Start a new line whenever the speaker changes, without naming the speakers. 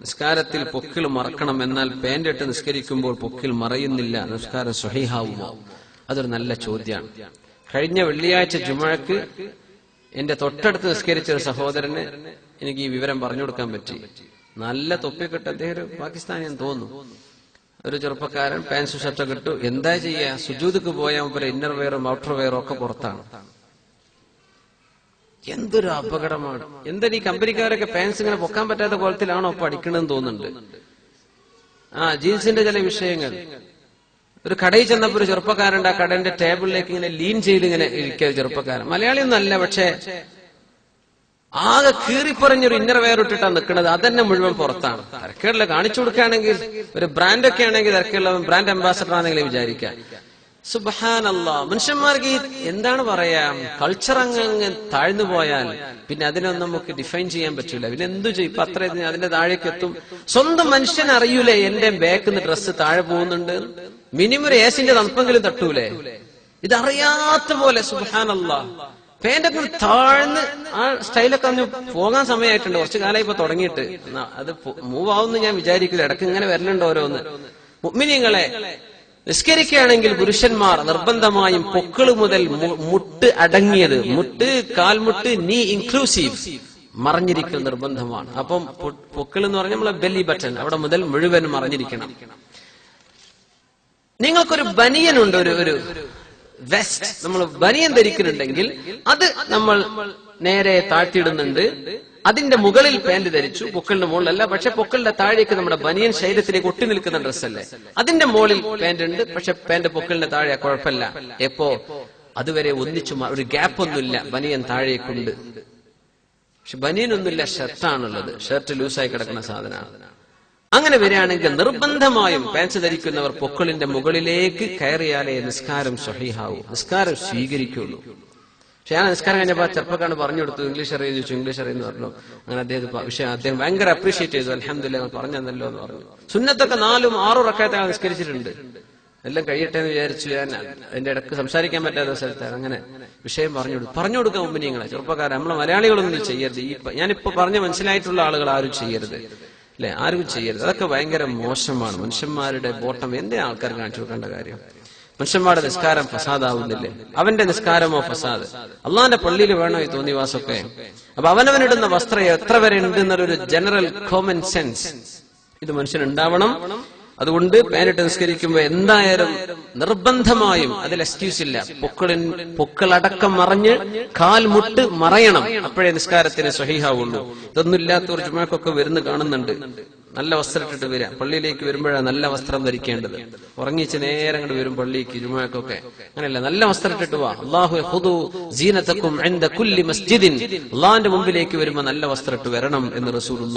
നിസ്കാരത്തിൽ പൊക്കിൾ മറക്കണം എന്നാൽ പാന്റ് ഇട്ട് നിസ്കരിക്കുമ്പോൾ പൊക്കിൾ മറയുന്നില്ല. നിസ്കാരം സ്വഹീഹാവുമോ? അതൊരു നല്ല ചോദ്യമാണ് കഴിഞ്ഞ വെള്ളിയാഴ്ച ജുമഴക്ക് എന്റെ തൊട്ടടുത്ത് നിസ്കരിച്ച ഒരു സഹോദരന് എനിക്ക് ഈ വിവരം പറഞ്ഞു കൊടുക്കാൻ പറ്റി. നല്ല തൊപ്പിക്കെട്ട് അദ്ദേഹം ഒരു പാകിസ്ഥാനിയൻ തോന്നുന്നു. ഒരു ചെറുപ്പക്കാരൻ പാൻസ് ഷർട്ടൊക്കെ ഇട്ടു. എന്താ ചെയ്യാ? സുജൂദക്ക് പോയാൽ ഇന്നർ വെയറും ഔട്ടർ വെയറും ഒക്കെ പുറത്താണ്. എന്തൊരു അപകടമാണ്. എന്താ ഈ കമ്പനിക്കാരൊക്കെ പാൻസ് ഇങ്ങനെ പൊക്കാൻ പറ്റാത്ത കോലത്തിലാണോ ഇപ്പൊ അടിക്കണമെന്ന് തോന്നുന്നുണ്ട്. ആ ജീൻസിന്റെ ചില വിഷയങ്ങൾ. ഒരു കടയിൽ ചെന്നപ്പോ ഒരു ചെറുപ്പക്കാരുണ്ട് ആ കടന്റെ ടേബിളിലേക്ക് ഇങ്ങനെ ലീൻ ചെയ്ത് ഇങ്ങനെ ഇരിക്കുക ചെറുപ്പക്കാരൻ. മലയാളി ഒന്നല്ല പക്ഷേ ആകെ കീറിപ്പറഞ്ഞൊരു ഇന്നർ വെയർ ഇട്ടിട്ടാണ് നിൽക്കുന്നത് അതന്നെ മുഴുവൻ പുറത്താണ്. തിരക്കേടില്ല കാണിച്ചു കൊടുക്കുകയാണെങ്കിൽ ഒരു ബ്രാൻഡ് ഒക്കെ ആണെങ്കിൽ തിരക്കേടുള്ള ബ്രാൻഡ് അംബാസഡർ ആണെങ്കിൽ വിചാരിക്കാം സുബഹാനല്ല. മനുഷ്യന്മാർക്ക് ഈ എന്താണ് പറയാം? കൾച്ചർ അങ്ങ് താഴ്ന്നു പോയാൽ പിന്നെ അതിനൊന്നും നമുക്ക് ഡിഫൈൻ ചെയ്യാൻ പറ്റൂല. പിന്നെ എന്തു ചെയ്യും? ഇപ്പൊ അത്ര അതിന്റെ താഴേക്ക് എത്തും. സ്വന്തം മനുഷ്യൻ അറിയൂലേ എന്റെ ബാക്കിന്ന് ഡ്രസ്സ് താഴെ പോകുന്നുണ്ട്? മിനിമം ഒരു ഏസിന്റെ തണുപ്പെങ്കിലും തട്ടൂലേ? ഇതറിയാത്ത പോലെ സുബഹാനല്ല. പേന്റൊക്കെ താഴ്ന്ന് ആ സ്റ്റൈലൊക്കെ ഒന്ന് പോകാൻ സമയമായിട്ടുണ്ട്. കുറച്ച് കാലം ഇപ്പൊ തുടങ്ങിയിട്ട്. അത് മൂവ് ആവുമെന്ന് ഞാൻ വിചാരിക്കില്ല. ഇടയ്ക്ക് ഇങ്ങനെ വരണുണ്ട് ഓരോന്ന്. മുഗ്മിനിങ്ങളെ നിസ്കരിക്കുകയാണെങ്കിൽ പുരുഷന്മാർ നിർബന്ധമായും പൊക്കിൾ മുതൽ മുട്ട് അടങ്ങിയത്. മുട്ട് കാൽമുട്ട് നീ ഇൻക്ലൂസീവ് മറിഞ്ഞിരിക്കൽ നിർബന്ധമാണ്. അപ്പം പൊക്കിൾ എന്ന് പറഞ്ഞാൽ നമ്മളെ ബെല്ലി ബട്ടൺ അവിടെ മുതൽ മുഴുവൻ മറിഞ്ഞിരിക്കണം. നിങ്ങൾക്കൊരു ബനിയനുണ്ട് ഒരു ഒരു വെസ്റ്റ് നമ്മൾ ബനിയൻ ധരിക്കുന്നുണ്ടെങ്കിൽ അത് നമ്മൾ നേരെ താഴ്ത്തിയിടുന്നുണ്ട്. അതിന്റെ മുകളിൽ പാന്റ് ധരിച്ചു പൊക്കളിന്റെ മുകളിലല്ല പക്ഷെ പൊക്കളിന്റെ താഴേക്ക് നമ്മുടെ ബനിയൻ ശരീരത്തിലേക്ക് ഒട്ടി നിൽക്കുന്ന ഡ്രസ്സല്ലേ? അതിന്റെ മുകളിൽ പാന്റ് ഉണ്ട് പക്ഷെ പാന്റ് പൊക്കളിന്റെ താഴെ കുഴപ്പമില്ല. എപ്പോ? അതുവരെ ഒന്നിച്ചു ഒരു ഗ്യാപ്പ് ഒന്നുമില്ല. ബനിയൻ താഴേക്കുണ്ട്. പക്ഷെ ബനിയനൊന്നുമില്ല ഷർട്ടാണുള്ളത് ഷർട്ട് ലൂസായി കിടക്കുന്ന സാധനമാണ്. അങ്ങനെ വരികയാണെങ്കിൽ നിർബന്ധമായും പാൻസ് ധരിക്കുന്നവർ പൊക്കളിന്റെ മുകളിലേക്ക് കയറിയാലേ നിസ്കാരം സഹിഹാവൂ നിസ്കാരം സ്വീകരിക്കുള്ളൂ. പക്ഷെ ഞാൻ നിസ്കാരം കഴിഞ്ഞപ്പോ ചെറുപ്പക്കാണ് പറഞ്ഞു കൊടുത്തു ഇംഗ്ലീഷ് അറിയാൻ ചോദിച്ചു. ഇംഗ്ലീഷ് അറിയുന്നു പറഞ്ഞു. അങ്ങനെ അദ്ദേഹം പക്ഷെ അദ്ദേഹം ഭയങ്കര അപ്രീഷിയേറ്റ് ചെയ്തു. അലഹമില്ല പറഞ്ഞു തന്നല്ലോ എന്ന് പറഞ്ഞു. സുന്നത്തൊക്കെ നാലും ആറും റക്കായത്തെ നിസ്കരിച്ചിട്ടുണ്ട്. എല്ലാം കഴിയട്ടെ എന്ന് വിചാരിച്ചു ഞാൻ അതിന്റെ ഇടയ്ക്ക് സംസാരിക്കാൻ പറ്റാത്ത സ്ഥലത്താണ് അങ്ങനെ വിഷയം പറഞ്ഞു കൊടുക്കും പറഞ്ഞു കൊടുക്കാൻ മുമ്പ് നിങ്ങളെ ചെറുപ്പക്കാരെ നമ്മളെ മലയാളികളൊന്നും ചെയ്യരുത്. ഈ ഞാനിപ്പോ പറഞ്ഞ മനസ്സിലായിട്ടുള്ള ആളുകൾ ആരും ചെയ്യരുത്. അല്ലെ? ആരും ചെയ്യരുത്. അതൊക്കെ ഭയങ്കര മോശമാണ്. മനുഷ്യന്മാരുടെ ബോട്ടം എന്തേ ആൾക്കാർ കാണിച്ചു കൊടുക്കേണ്ട കാര്യം? മനുഷ്യന്മാരുടെ നിസ്കാരം ഫസാദാവുന്നില്ലേ? അവന്റെ നിസ്കാരമോ ഫസാദ്? അള്ളാന്റെ പള്ളിയിൽ വേണോ ഈ തോന്നിവാസൊക്കെ അപ്പൊ അവനവനിടുന്ന വസ്ത്രം എത്ര വരെ ഉണ്ട് എന്നൊരു ജനറൽ കോമൺ സെൻസ് ഇത് മനുഷ്യനുണ്ടാവണം. അതുകൊണ്ട് പേരിട്ട് നിസ്കരിക്കുമ്പോ എന്തായാലും നിർബന്ധമായും അതിൽ എക്സ്ക്യൂസ് ഇല്ല. പൊക്കളിൻ പൊക്കളടക്കം മറഞ്ഞ് കാൽമുട്ട് മറയണം. അപ്പോഴേ നിസ്കാരത്തിന് സ്വഹീഹാവുള്ളൂ. ഇതൊന്നും ഇല്ലാത്തവർ ചുമക്കൊക്കെ വരുന്ന കാണുന്നുണ്ട്. നല്ല വസ്ത്രം ഇട്ടിട്ട് വരിക. പള്ളിയിലേക്ക് വരുമ്പോഴാണ് നല്ല വസ്ത്രം ധരിക്കേണ്ടത്. ഉറങ്ങിച്ച് നേരം അങ്ങോട്ട് വരും പള്ളിക്ക് ജുമാക്കൊക്കെ അങ്ങനെയല്ല നല്ല വസ്ത്രം ഇട്ടിട്ട് വാ. അള്ളാഹു മുമ്പിലേക്ക് വരുമ്പോ നല്ല വസ്ത്രം ഇട്ട് വരണം എന്ന് റസൂൽ